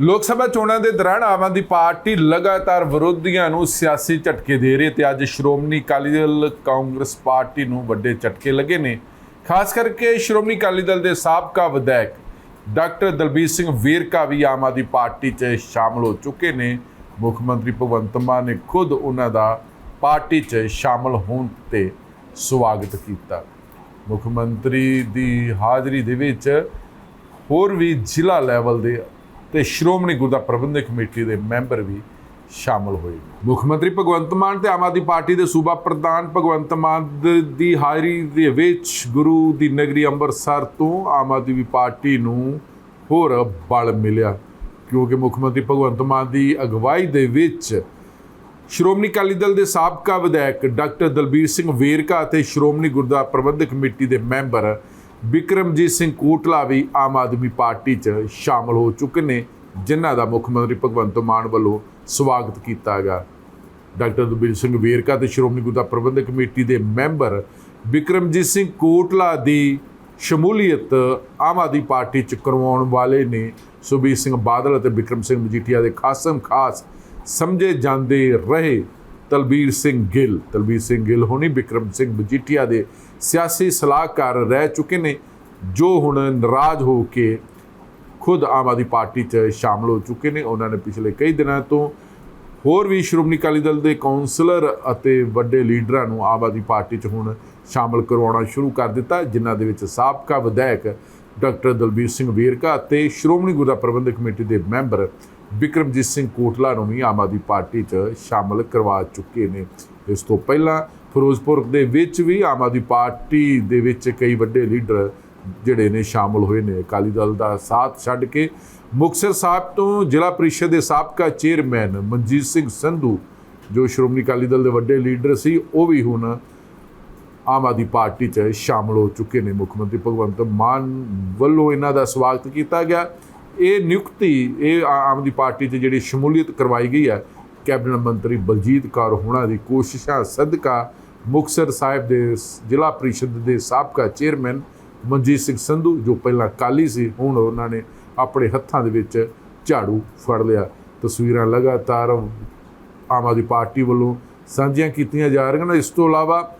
ਲੋਕ ਸਭਾ ਚੋਣਾਂ ਦੇ ਦੌਰਾਨ ਆਮ ਆਦਮੀ ਪਾਰਟੀ ਲਗਾਤਾਰ ਵਿਰੋਧੀਆਂ ਨੂੰ ਸਿਆਸੀ ਝਟਕੇ ਦੇ ਰਹੀ ਹੈ ਤੇ ਅੱਜ ਸ਼੍ਰੋਮਣੀ ਅਕਾਲੀ ਦਲ ਕਾਂਗਰਸ ਪਾਰਟੀ ਨੂੰ ਵੱਡੇ ਝਟਕੇ ਲੱਗੇ ਨੇ। ਖਾਸ ਕਰਕੇ ਸ਼੍ਰੋਮਣੀ ਅਕਾਲੀ ਦਲ ਦੇ ਸਾਬਕਾ ਵਿਧਾਇਕ ਡਾਕਟਰ ਦਲਬੀਰ ਸਿੰਘ ਵੇਰਕਾ ਵੀ ਆਮ ਆਦਮੀ ਪਾਰਟੀ 'ਚ ਸ਼ਾਮਲ ਹੋ ਚੁੱਕੇ ਨੇ। ਮੁੱਖ ਮੰਤਰੀ ਭਗਵੰਤ ਮਾਨ ਨੇ ਖੁਦ ਉਹਨਾਂ ਦਾ ਪਾਰਟੀ 'ਚ ਸ਼ਾਮਲ ਹੋਣ ਤੇ ਸਵਾਗਤ ਕੀਤਾ। ਮੁੱਖ ਮੰਤਰੀ ਦੀ ਹਾਜ਼ਰੀ ਦੇ ਵਿੱਚ ਹੋਰ ਵੀ ਜ਼ਿਲ੍ਹਾ ਲੈਵਲ ਦੇ ਤੇ ਸ਼੍ਰੋਮਣੀ ਗੁਰਦਾ ਪ੍ਰਬੰਧਕ ਕਮੇਟੀ ਦੇ ਮੈਂਬਰ ਵੀ ਸ਼ਾਮਲ ਹੋਏ ਮੁੱਖ ਮੰਤਰੀ ਭਗਵੰਤ ਮਾਨ ਤੇ ਆਮ ਆਦਮੀ ਪਾਰਟੀ ਦੇ ਸੂਬਾ ਪ੍ਰਧਾਨ ਭਗਵੰਤ ਮਾਨ ਦ- ਦੀ ਹਾਜ਼ਰੀ ਦੇ ਵਿੱਚ ਗੁਰੂ ਦੀ ਨਗਰੀ ਅੰਮ੍ਰਿਤਸਰ ਤੋਂ ਆਮ ਆਦਮੀ ਪਾਰਟੀ ਨੂੰ ਹੋਰ ਬਲ ਮਿਲਿਆ। ਕਿਉਂਕਿ ਮੁੱਖ ਮੰਤਰੀ ਭਗਵੰਤ ਮਾਨ ਦੀ ਅਗਵਾਈ ਦੇ ਵਿੱਚ ਸ਼੍ਰੋਮਣੀ ਅਕਾਲੀ ਦਲ ਦੇ ਸਾਬਕਾ ਵਿਧਾਇਕ ਡਾਕਟਰ ਦਲਬੀਰ ਸਿੰਘ ਵੇਰਕਾ ਅਤੇ ਸ਼੍ਰੋਮਣੀ ਗੁਰਦੁਆਰਾ ਪ੍ਰਬੰਧਕ ਕਮੇਟੀ ਦੇ ਮੈਂਬਰ ਵਿਕਰਮਜੀਤ ਸਿੰਘ ਕੋਟਲਾ ਵੀ ਆਮ ਆਦਮੀ ਪਾਰਟੀ 'ਚ ਸ਼ਾਮਲ ਹੋ ਚੁੱਕੇ ਨੇ, ਜਿਨ੍ਹਾਂ ਦਾ ਮੁੱਖ ਮੰਤਰੀ ਭਗਵੰਤ ਮਾਨ ਵੱਲੋਂ ਸਵਾਗਤ ਕੀਤਾ ਗਿਆ। ਡਾਕਟਰ ਦਲਬੀਰ ਸਿੰਘ ਵੇਰਕਾ ਤੇ ਸ਼੍ਰੋਮਣੀ ਗੁਰਦੁਆਰਾ ਪ੍ਰਬੰਧਕ ਕਮੇਟੀ ਦੇ ਮੈਂਬਰ ਵਿਕਰਮਜੀਤ ਸਿੰਘ ਕੋਟਲਾ ਦੀ ਸ਼ਮੂਲੀਅਤ ਆਮ ਆਦਮੀ ਪਾਰਟੀ 'ਚ ਕਰਵਾਉਣ ਵਾਲੇ ਨੇ। ਸੁਬੀਰ ਸਿੰਘ ਬਾਦਲ ਅਤੇ ਵਿਕਰਮ ਸਿੰਘ ਮਜੀਠੀਆ ਦੇ ਖਾਸਮ ਖਾਸ ਸਮਝੇ ਜਾਂਦੇ ਰਹੇ ਤਲਬੀਰ ਸਿੰਘ ਗਿੱਲ। ਤਲਬੀਰ ਸਿੰਘ ਗਿੱਲ ਹੋਣੀ ਵਿਕਰਮ ਸਿੰਘ ਮਜੀਠੀਆ ਦੇ ਸਿਆਸੀ ਸਲਾਹਕਾਰ ਰਹਿ ਚੁੱਕੇ ਨੇ, ਜੋ ਹੁਣ ਨਾਰਾਜ਼ ਹੋ ਕੇ ਖੁਦ ਆਮ ਆਦਮੀ ਪਾਰਟੀ 'ਚ ਸ਼ਾਮਲ ਹੋ ਚੁੱਕੇ ਨੇ। ਉਹਨਾਂ ਨੇ ਪਿਛਲੇ ਕਈ ਦਿਨਾਂ ਤੋਂ ਹੋਰ ਵੀ ਸ਼੍ਰੋਮਣੀ ਅਕਾਲੀ ਦਲ ਦੇ ਕਾਉਂਸਲਰ ਅਤੇ ਵੱਡੇ ਲੀਡਰਾਂ ਨੂੰ ਆਮ ਆਦਮੀ ਪਾਰਟੀ 'ਚ ਹੁਣ ਸ਼ਾਮਲ ਕਰਵਾਉਣਾ ਸ਼ੁਰੂ ਕਰ ਦਿੱਤਾ, ਜਿਨ੍ਹਾਂ ਦੇ ਵਿੱਚ ਸਾਬਕਾ ਵਿਧਾਇਕ ਡਾਕਟਰ ਦਲਬੀਰ ਸਿੰਘ ਵੇਰਕਾ ਅਤੇ ਸ਼੍ਰੋਮਣੀ ਗੁਰਦੁਆਰਾ ਪ੍ਰਬੰਧਕ ਕਮੇਟੀ ਦੇ ਮੈਂਬਰ ਵਿਕਰਮਜੀਤ ਸਿੰਘ ਕੋਟਲਾ ਨੂੰ ਵੀ ਆਮ ਆਦਮੀ ਪਾਰਟੀ 'ਚ ਸ਼ਾਮਲ ਕਰਵਾ ਚੁੱਕੇ ਨੇ। ਇਸ ਤੋਂ ਪਹਿਲਾਂ ਫਿਰੋਜ਼ਪੁਰ ਦੇ ਵਿੱਚ ਵੀ ਆਮ ਆਦਮੀ ਪਾਰਟੀ ਦੇ ਵਿੱਚ ਕਈ ਵੱਡੇ ਲੀਡਰ ਜਿਹੜੇ ਨੇ ਸ਼ਾਮਲ ਹੋਏ ਨੇ। ਅਕਾਲੀ ਦਲ ਦਾ ਸਾਥ ਛੱਡ ਕੇ ਮੁਕਤਸਰ ਸਾਹਿਬ ਤੋਂ ਜ਼ਿਲ੍ਹਾ ਪ੍ਰੀਸ਼ਦ ਦੇ ਸਾਬਕਾ ਚੇਅਰਮੈਨ ਮਨਜੀਤ ਸਿੰਘ ਸੰਧੂ, ਜੋ ਸ਼੍ਰੋਮਣੀ ਅਕਾਲੀ ਦਲ ਦੇ ਵੱਡੇ ਲੀਡਰ ਸੀ, ਉਹ ਵੀ ਹੁਣ ਆਮ ਆਦਮੀ ਪਾਰਟੀ 'ਚ ਸ਼ਾਮਲ ਹੋ ਚੁੱਕੇ ਨੇ। ਮੁੱਖ ਮੰਤਰੀ ਭਗਵੰਤ ਮਾਨ ਵੱਲੋਂ ਇਹਨਾਂ ਦਾ ਸਵਾਗਤ ਕੀਤਾ ਗਿਆ। ਇਹ ਨਿਯੁਕਤੀ, ਇਹ ਆਮ ਆਦਮੀ ਪਾਰਟੀ 'ਚ ਜਿਹੜੀ ਸ਼ਮੂਲੀਅਤ ਕਰਵਾਈ ਗਈ ਹੈ, ਕੈਬਨਿਟ ਮੰਤਰੀ ਬਲਜੀਤ ਕੌਰ ਹੋਣਾ ਦੀ ਕੋਸ਼ਿਸ਼ਾਂ ਸਦਕਾ ਮੁਕਤਸਰ ਸਾਹਿਬ ਦੇ ਜ਼ਿਲ੍ਹਾ ਪ੍ਰੀਸ਼ਦ ਦੇ ਸਾਬਕਾ ਚੇਅਰਮੈਨ ਮਨਜੀਤ ਸਿੰਘ ਸੰਧੂ, ਜੋ ਪਹਿਲਾਂ ਕਾਲੀ ਸੀ, ਹੁਣ ਉਹਨਾਂ ਨੇ ਆਪਣੇ ਹੱਥਾਂ ਦੇ ਵਿੱਚ ਝਾੜੂ ਫੜ ਲਿਆ। ਤਸਵੀਰਾਂ ਲਗਾਤਾਰ ਆਮ ਆਦਮੀ ਪਾਰਟੀ ਵੱਲੋਂ ਸਾਂਝੀਆਂ ਕੀਤੀਆਂ ਜਾ ਰਹੀਆਂ ਨੇ। ਇਸ ਤੋਂ ਇਲਾਵਾ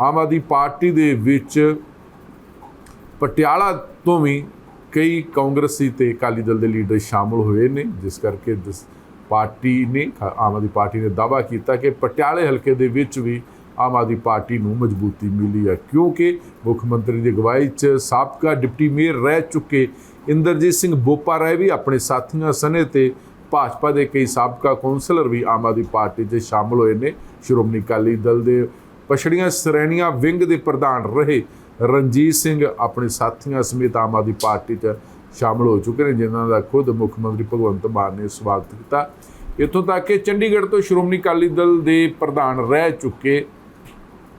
ਆਮ ਆਦਮੀ ਪਾਰਟੀ ਦੇ ਵਿੱਚ ਪਟਿਆਲਾ ਤੋਂ ਵੀ ਕਈ ਕਾਂਗਰਸੀ ਤੇ ਅਕਾਲੀ ਦਲ ਦੇ ਲੀਡਰ ਸ਼ਾਮਲ ਹੋਏ ਨੇ, ਜਿਸ ਕਰਕੇ ਜਿਸ ਪਾਰਟੀ ਨੇ ਖ- ਆਮ ਆਦਮੀ ਪਾਰਟੀ ਨੇ ਦਾਅਵਾ ਕੀਤਾ ਕਿ ਪਟਿਆਲੇ ਹਲਕੇ ਦੇ ਵਿੱਚ ਵੀ ਆਮ ਆਦਮੀ ਪਾਰਟੀ ਨੂੰ ਮਜ਼ਬੂਤੀ ਮਿਲੀ ਹੈ, ਕਿਉਂਕਿ ਮੁੱਖ ਮੰਤਰੀ ਦੀ ਅਗਵਾਈ 'ਚ ਸਾਬਕਾ ਡਿਪਟੀ ਮੇਅਰ ਰਹਿ ਚੁੱਕੇ ਇੰਦਰਜੀਤ ਸਿੰਘ ਬੋਪਾ ਰਾਏ ਵੀ ਆਪਣੇ ਸਾਥੀਆਂ ਸਨੇ ਤੇ ਭਾਜਪਾ ਦੇ ਕਈ ਸਾਬਕਾ ਕੌਂਸਲਰ ਵੀ ਆਮ ਆਦਮੀ ਪਾਰਟੀ 'ਚ ਸ਼ਾਮਲ ਹੋਏ ਨੇ। ਸ਼੍ਰੋਮਣੀ ਅਕਾਲੀ ਦਲ ਦੇ ਪਛੜੀਆਂ ਸ਼੍ਰੇਣੀਆਂ ਵਿੰਗ ਦੇ ਪ੍ਰਧਾਨ ਰਹੇ ਰਣਜੀਤ ਸਿੰਘ ਆਪਣੇ ਸਾਥੀਆਂ ਸਮੇਤ ਆਮ ਆਦਮੀ ਪਾਰਟੀ 'ਚ ਸ਼ਾਮਲ ਹੋ ਚੁੱਕੇ ਨੇ, ਜਿਨ੍ਹਾਂ ਦਾ ਖੁਦ ਮੁੱਖ ਮੰਤਰੀ ਭਗਵੰਤ ਮਾਨ ਨੇ ਸਵਾਗਤ ਕੀਤਾ। ਇੱਥੋਂ ਤੱਕ ਕਿ ਚੰਡੀਗੜ੍ਹ ਤੋਂ ਸ਼੍ਰੋਮਣੀ ਅਕਾਲੀ ਦਲ ਦੇ ਪ੍ਰਧਾਨ ਰਹਿ ਚੁੱਕੇ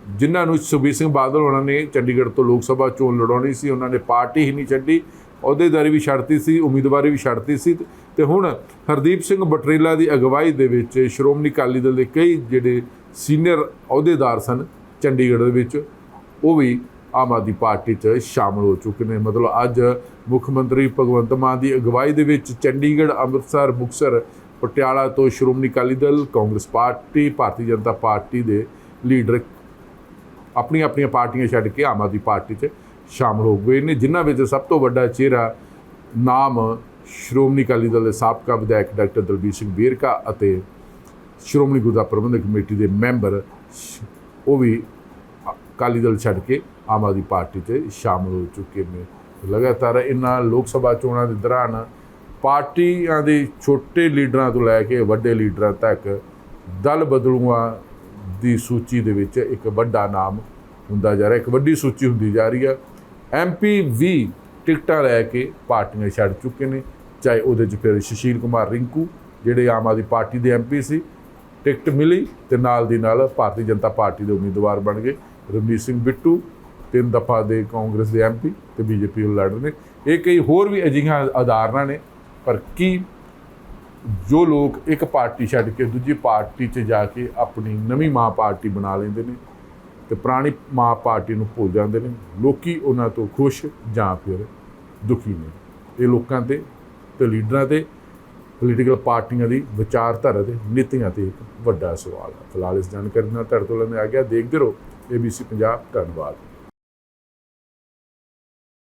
ਜਿਨ੍ਹਾਂ ਨੂੰ ਸੁਖਬੀਰ ਸਿੰਘ ਬਾਦਲ ਉਹਨਾਂ ਨੇ ਚੰਡੀਗੜ੍ਹ ਤੋਂ ਲੋਕ ਸਭਾ ਚੋਣ ਲੜਾਉਣੀ ਸੀ, ਉਹਨਾਂ ਨੇ ਪਾਰਟੀ ਹੀ ਨਹੀਂ ਛੱਡੀ। ਅਹੁਦੇਦਾਰੀ ਵੀ ਛੱਡਤੀ ਸੀ, ਉਮੀਦਵਾਰੀ ਵੀ ਛੱਡਤੀ ਸੀ ਤੇ ਹੁਣ ਹਰਦੀਪ ਸਿੰਘ ਬਟਰੇਲਾ ਦੀ ਅਗਵਾਈ ਦੇ ਵਿੱਚ ਸ਼੍ਰੋਮਣੀ ਅਕਾਲੀ ਦਲ ਦੇ ਕਈ ਜਿਹੜੇ ਸੀਨੀਅਰ ਅਹੁਦੇਦਾਰ ਸਨ ਚੰਡੀਗੜ੍ਹ ਦੇ ਵਿੱਚ, ਉਹ ਵੀ ਆਮ ਆਦਮੀ ਪਾਰਟੀ 'ਚ ਸ਼ਾਮਲ ਹੋ ਚੁੱਕੇ ਨੇ। ਮਤਲਬ ਅੱਜ ਮੁੱਖ ਮੰਤਰੀ ਭਗਵੰਤ ਮਾਨ ਦੀ ਅਗਵਾਈ ਦੇ ਵਿੱਚ ਚੰਡੀਗੜ੍ਹ, ਅੰਮ੍ਰਿਤਸਰ, ਮੁਕਤਸਰ, ਪਟਿਆਲਾ ਤੋਂ ਸ਼੍ਰੋਮਣੀ ਅਕਾਲੀ ਦਲ, ਕਾਂਗਰਸ ਪਾਰਟੀ, ਭਾਰਤੀ ਜਨਤਾ ਪਾਰਟੀ ਦੇ ਲੀਡਰ ਆਪਣੀਆਂ ਆਪਣੀਆਂ ਪਾਰਟੀਆਂ ਛੱਡ ਕੇ ਆਮ ਆਦਮੀ ਪਾਰਟੀ 'ਚ ਸ਼ਾਮਲ ਹੋ ਗਏ ਨੇ, ਜਿਨ੍ਹਾਂ ਵਿੱਚ ਸਭ ਤੋਂ ਵੱਡਾ ਚਿਹਰਾ ਨਾਮ ਸ਼੍ਰੋਮਣੀ ਅਕਾਲੀ ਦਲ ਦੇ ਸਾਬਕਾ ਵਿਧਾਇਕ ਡਾਕਟਰ ਦਲਬੀਰ ਸਿੰਘ ਵੇਰਕਾ ਅਤੇ ਸ਼੍ਰੋਮਣੀ ਗੁਰਦੁਆਰਾ ਪ੍ਰਬੰਧਕ ਕਮੇਟੀ ਦੇ ਮੈਂਬਰ ਉਹ ਵੀ ਅਕਾਲੀ ਦਲ ਛੱਡ ਕੇ ਆਮ ਆਦਮੀ ਪਾਰਟੀ 'ਚ ਸ਼ਾਮਲ ਹੋ ਚੁੱਕੇ ਨੇ। ਲਗਾਤਾਰ ਇਹਨਾਂ ਲੋਕ ਸਭਾ ਚੋਣਾਂ ਦੇ ਦੌਰਾਨ ਪਾਰਟੀਆਂ ਦੇ ਛੋਟੇ ਲੀਡਰਾਂ ਤੋਂ ਲੈ ਕੇ ਵੱਡੇ ਲੀਡਰਾਂ ਤੱਕ ਦਲ ਬਦਲੂਆਂ ਦੀ ਸੂਚੀ ਦੇ ਵਿੱਚ ਇੱਕ ਵੱਡਾ ਨਾਮ ਹੁੰਦਾ ਜਾ ਰਿਹਾ, ਇੱਕ ਵੱਡੀ ਸੂਚੀ ਹੁੰਦੀ ਜਾ ਰਹੀ ਹੈ। ਐਮਪੀ ਵੀ ਟਿਕਟਾਂ ਲੈ ਕੇ ਪਾਰਟੀਆਂ ਛੱਡ ਚੁੱਕੇ ਨੇ, ਚਾਹੇ ਉਹਦੇ 'ਚ ਫਿਰ ਸੁਸ਼ੀਲ ਕੁਮਾਰ ਰਿੰਕੂ, ਜਿਹੜੇ ਆਮ ਆਦਮੀ ਪਾਰਟੀ ਦੇ ਐਮਪੀ ਸੀ, ਟਿਕਟ ਮਿਲੀ ਤੇ ਨਾਲ ਦੀ ਨਾਲ ਭਾਰਤੀ ਜਨਤਾ ਪਾਰਟੀ ਦੇ ਉਮੀਦਵਾਰ ਬਣ ਗਏ ਰਣਜੀਤ ਸਿੰਘ ਬਿੱਟੂ, ਤਿੰਨ ਦਫਾ ਦੇ ਕਾਂਗਰਸ ਦੇ ਐਮਪੀ ਤੇ ਬੀਜੇਪੀ ਨੂੰ ਲੜ ਰਹੇ ਨੇ। ਇਹ ਕਈ ਹੋਰ ਵੀ ਅਜਿਹੀਆਂ ਆਧਾਰਨਾਂ ਨੇ, ਪਰ ਕੀ ਜੋ ਲੋਕ ਇੱਕ ਪਾਰਟੀ ਛੱਡ ਕੇ ਦੂਜੀ ਪਾਰਟੀ 'ਚ ਜਾ ਕੇ ਆਪਣੀ ਨਵੀਂ ਮਾਂ ਪਾਰਟੀ ਬਣਾ ਲੈਂਦੇ ਨੇ ਤੇ ਪੁਰਾਣੀ ਮਾਂ ਪਾਰਟੀ ਨੂੰ ਭੁੱਲ ਜਾਂਦੇ ਨੇ, ਲੋਕੀ ਉਹਨਾਂ ਤੋਂ ਖੁਸ਼ ਜਾਂ ਫਿਰ ਦੁਖੀ ਨੇ। ਇਹ ਲੋਕਾਂ ਤੇ ਤੇ ਲੀਡਰਾਂ ਤੇ ਪੋਲੀਟੀਕਲ ਪਾਰਟੀਆਂ ਦੀ ਵਿਚਾਰਧਾਰਾ ਤੇ ਨੀਤੀਆਂ ਤੇ ਇੱਕ ਵੱਡਾ ਸਵਾਲ ਹੈ। ਫਿਲਹਾਲ ਇਸ ਜਾਣਕਾਰੀ ਨਾਲ ਤੁਹਾਡੇ ਤੋਂ ਲੈਣੇ ਆ ਗਿਆ। ਦੇਖਦੇ ਰਹੋ ABC ਪੰਜਾਬ, ਧੰਨਵਾਦ।